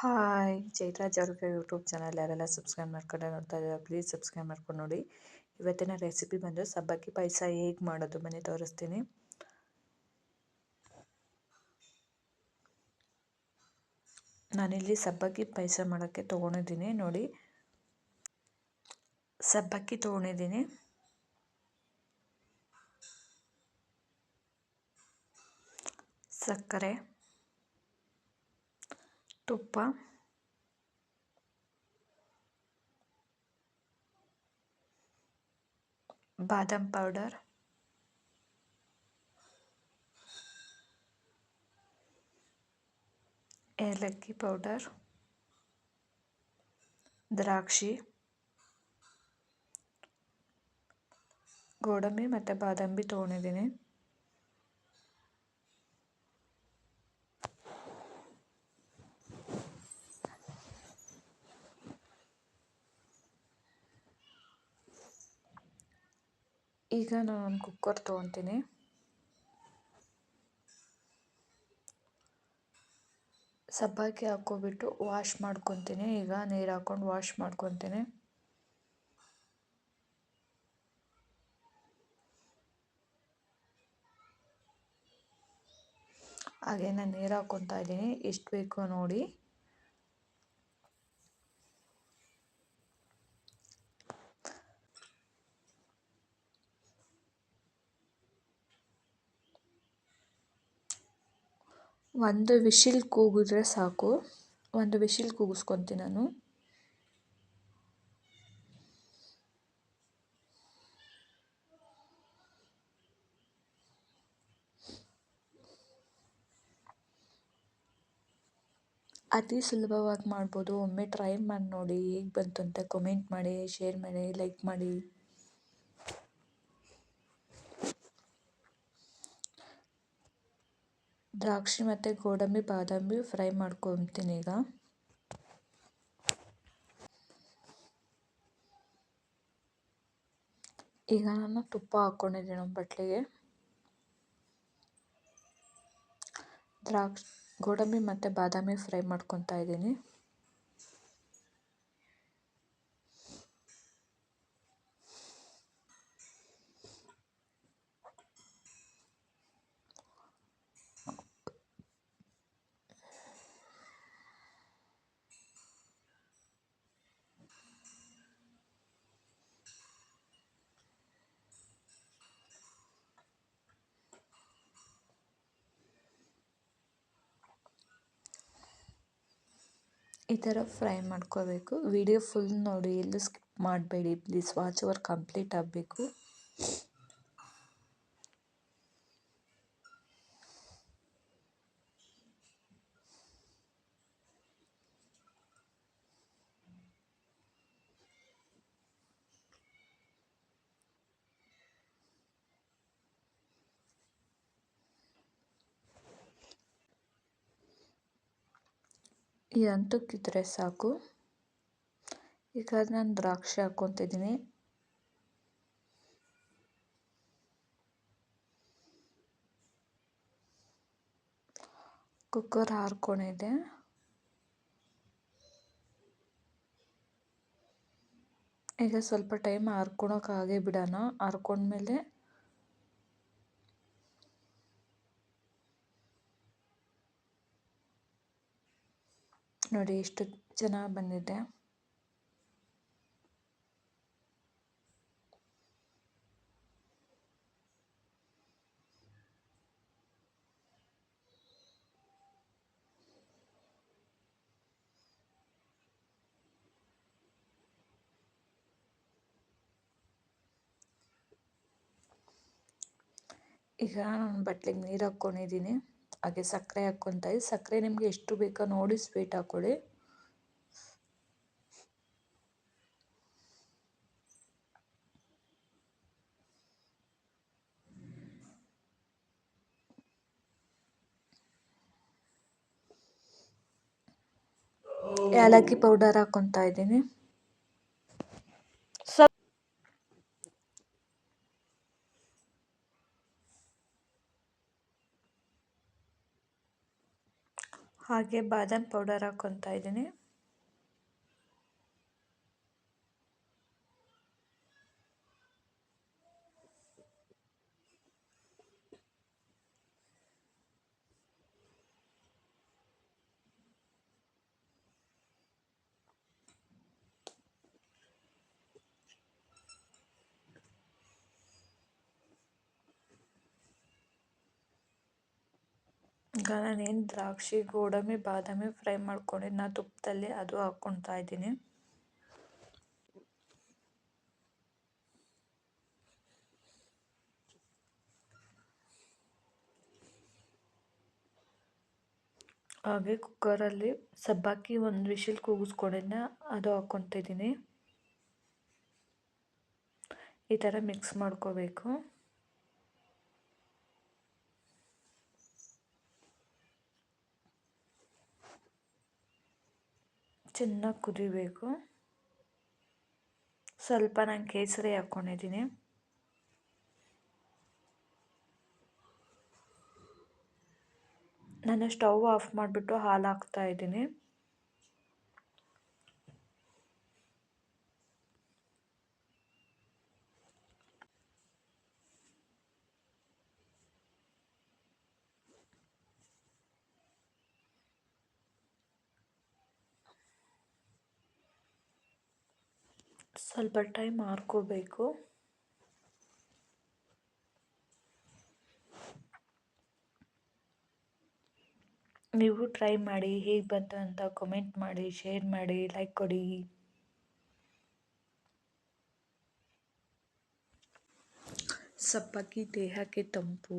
Hi Jairaj ಅವ್ರಿಗೆ YouTube channel ಯಾರೆಲ್ಲ subscribe ಮಾಡ್ಕೊಂಡು ನೋಡ್ತಾ ಇದ್ದಾರೆ ಪ್ಲೀಸ್ ಸಬ್ಸ್ಕ್ರೈಬ್ ಮಾಡ್ಕೊಂಡು ನೋಡಿ. ಇವತ್ತಿನ ರೆಸಿಪಿ ಬಂದು ಸಬ್ಬಕ್ಕಿ ಪಾಯಸ ಹೇಗೆ ಮಾಡೋದು ಮನೆ ತೋರಿಸ್ತೀನಿ. ನಾನಿಲ್ಲಿ ಸಬ್ಬಕ್ಕಿ ಪಾಯಸ ಮಾಡೋಕ್ಕೆ ತೊಗೊಂಡಿದ್ದೀನಿ, ನೋಡಿ. ಸಬ್ಬಕ್ಕಿ ತೊಗೊಂಡಿದ್ದೀನಿ. ಸಕ್ಕರೆ. ತುಪ್ಪ ಬಾದಾಮ್ ಪೌಡರ್ ಏಲಕ್ಕಿ ಪೌಡರ್ ದ್ರಾಕ್ಷಿ ಗೋಡಂಬಿ ಮತ್ತು ಬಾದಾಮಿ ತೊಗೊಂಡಿದ್ದೀನಿ ಈಗ ನಾನು ಒಂದು ಕುಕ್ಕರ್ ತೊಗೊತೀನಿ ಸಬ್ಬಕ್ಕಿ ಹಾಕ್ಕೊಬಿಟ್ಟು ವಾಶ್ ಮಾಡ್ಕೊತೀನಿ. ಈಗ ನೀರು ಹಾಕ್ಕೊಂಡು ವಾಶ್ ಮಾಡ್ಕೊತೀನಿ. ಹಾಗೆ ನಾನು ನೀರು ಹಾಕ್ಕೊತಾ ಇದ್ದೀನಿ. ಎಷ್ಟು ಬೇಕೋ ನೋಡಿ. ಒಂದು ವಿಶಿಲ್ ಕೂಗಿದ್ರೆ ಸಾಕು. ಒಂದು ವಿಶಿಲ್ ಕೂಗಿಸ್ಕೊತೀನಿ ನಾನು. ಅತಿ ಸುಲಭವಾಗಿ ಮಾಡ್ಬೋದು. ಒಮ್ಮೆ ಟ್ರೈ ಮಾಡಿ ನೋಡಿ. ಹೇಗೆ ಬಂತು ಅಂತ ಕಮೆಂಟ್ ಮಾಡಿ ಶೇರ್ ಮಾಡಿ ಲೈಕ್ ಮಾಡಿ. ದ್ರಾಕ್ಷಿ ಮತ್ತು ಗೋಡಂಬಿ, ಬಾದಾಮಿ ಫ್ರೈ ಮಾಡ್ಕೊತೀನಿ ಈಗ. ಈಗ ನಾನು ತುಪ್ಪ ಹಾಕ್ಕೊಂಡಿದ್ದೀನಿ ಒಂದು ಬಟ್ಲಿಗೆ. ದ್ರಾಕ್ಷಿ, ಗೋಡಂಬಿ ಮತ್ತು ಬಾದಾಮಿ ಫ್ರೈ ಮಾಡ್ಕೊತಾ ಇದ್ದೀನಿ. ಈ ಥರ ಫ್ರೈ ಮಾಡ್ಕೋಬೇಕು. ವಿಡಿಯೋ ಫುಲ್ ನೋಡಿ ಎಲ್ಲೂ ಸ್ಕಿಪ್ ಮಾಡಬೇಡಿ. ಪ್ಲೀಸ್ ವಾಚ್ ಓವರ್ ಕಂಪ್ಲೀಟ್ ಆಗಬೇಕು. ಈ ಹಂತಕ್ಕಿದ್ರೆ ಸಾಕು. ಈಗ ನಾನು ದ್ರಾಕ್ಷಿ ಹಾಕ್ಕೊತಿದ್ದೀನಿ. ಕುಕ್ಕರ್ ಹಾರ್ಕೊಂಡಿದೆ ಈಗ ಸ್ವಲ್ಪ ಟೈಮ್ ಹಾರ್ಕೊಳಕ್ಕೆ ಬಿಡೋಣ. ಹಾರ್ಕೊಂಡ್ಮೇಲೆ ನೋಡಿ ಎಷ್ಟು ಚೆನ್ನಾಗಿ ಬಂದಿದೆ. ಈಗ ನಾನು ಬಟ್ಲಿಗೆ ನೀರು ಹಾಕ್ಕೊಂಡಿದ್ದೀನಿ ಹಾಗೆ ಸಕ್ಕರೆ ಹಾಕ್ಕೊತಾ ಇದ್ದೀನಿ ಸಕ್ಕರೆ ನಿಮಗೆ ಎಷ್ಟು ಬೇಕೋ ನೋಡಿ ಸ್ವೀಟ್ ಹಾಕ್ಕೊಳ್ಳಿ ಏಲಕ್ಕಿ ಪೌಡರ್ ಹಾಕ್ಕೊತಾ ಇದ್ದೀನಿ. ಹಾಗೆ ಬಾದಾಮ್ ಪೌಡರ್ ಹಾಕ್ಕೊತಾ ಇದ್ದೀನಿ. ಈಗ ಏನು? ದ್ರಾಕ್ಷಿ, ಗೋಡಂಬಿ, ಬಾದಾಮಿ ಫ್ರೈ ಮಾಡ್ಕೊಂಡಿದ್ದು ನಾ ತುಪ್ಪದಲ್ಲಿ ಅದು ಹಾಕ್ಕೊಳ್ತಾ ಇದ್ದೀನಿ. ಹಾಗೆ ಕುಕ್ಕರಲ್ಲಿ ಸಬ್ಬಾಕಿ ಒಂದು ವಿಶಿಲ್ ಕೂಗಿಸ್ಕೊಂಡಿದ್ದೆ ಅದು ಹಾಕ್ಕೊತಿದ್ದೀನಿ ಈ ಥರ ಮಿಕ್ಸ್ ಮಾಡ್ಕೋಬೇಕು. ಚೆನ್ನಾಗಿ ಕುದಿಬೇಕು. ಸ್ವಲ್ಪ ನಾನು ಕೇಸರಿ ಹಾಕ್ಕೊಂಡಿದ್ದೀನಿ ನಾನು ಸ್ಟವ್ ಆಫ್ ಮಾಡಿಬಿಟ್ಟು ಹಾಲು ಹಾಕ್ತಾ ಸ್ವಲ್ಪ ಟೈಮ್ ಹಾರ್ಕೋಬೇಕು ನೀವು ಟ್ರೈ ಮಾಡಿ, ಹೇಗೆ ಬಂತು ಅಂತ ಕಮೆಂಟ್ ಮಾಡಿ ಶೇರ್ ಮಾಡಿ ಲೈಕ್ ಕೊಡಿ. ಸಬ್ಬಕ್ಕಿ ದೇಹಕ್ಕೆ ತಂಪು.